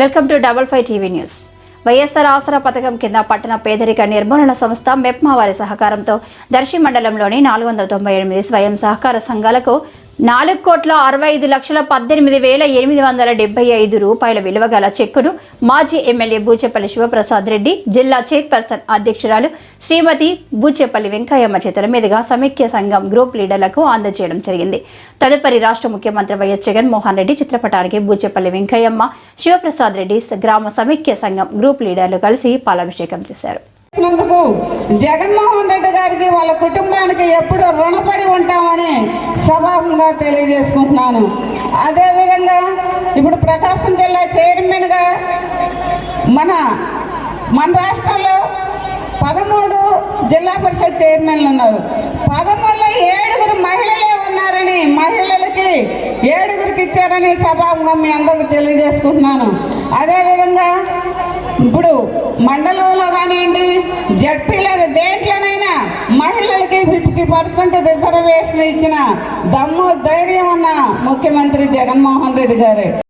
Welcome to double five TV news. YSR Aasara పథకం కింద పట్టణ పేదరిక నిర్మూలన సంస్థ మెప్మా వారి సహకారంతో దర్శి మండలంలోని నాలుగు వందల తొంభై ఎనిమిది స్వయం సహకార సంఘాలకు నాలుగు కోట్ల అరవై ఐదు లక్షల పద్దెనిమిది వేల ఎనిమిది వందల డెబ్బై ఐదు రూపాయల విలువ గల చెక్కును మాజీ ఎమ్మెల్యే బూచెపల్లి శివప్రసాద్ రెడ్డి జిల్లా చైర్పర్సన్ అధ్యక్షురాలు శ్రీమతి బూచెపల్లి వెంకయ్యమ్మ చేతుల మీదుగా సమైక్య సంఘం గ్రూప్ లీడర్లకు అందజేయడం జరిగింది. తదుపరి రాష్ట్ర ముఖ్యమంత్రి వైఎస్ జగన్మోహన్ రెడ్డి చిత్రపటానికి బూచెపల్లి వెంకయ్యమ్మ శివప్రసాద్ రెడ్డి గ్రామ సమైక్య సంఘం గ్రూప్ లీడర్లు కలిసి పాలాభిషేకం చేశారు. జగన్మోహన్ రెడ్డి గారికి వాళ్ళ కుటుంబానికి ఎప్పుడు రుణపడి ఉంటామని సభాముగా తెలియజేసుకుంటున్నాను. అదేవిధంగా ఇప్పుడు ప్రకాశం జిల్లా చైర్మన్గా మన మన రాష్ట్రంలో పదమూడు జిల్లా పరిషత్ చైర్మన్లు ఉన్నారు. పదమూడులో ఏడుగురు మహిళలే ఉన్నారని మహిళలకి ఏడుగురికి ఇచ్చారని సభాముగా మీ అందరికీ తెలియజేసుకుంటున్నాను. అదేవిధంగా ఇప్పుడు మండలంలో కానివ్వండి జడ్పీలో దే మహిళలకి ఫిఫ్టీ పర్సెంట్ రిజర్వేషన్ ఇచ్చిన దమ్ము ధైర్యం ఉన్న ముఖ్యమంత్రి జగన్మోహన్ రెడ్డి గారే.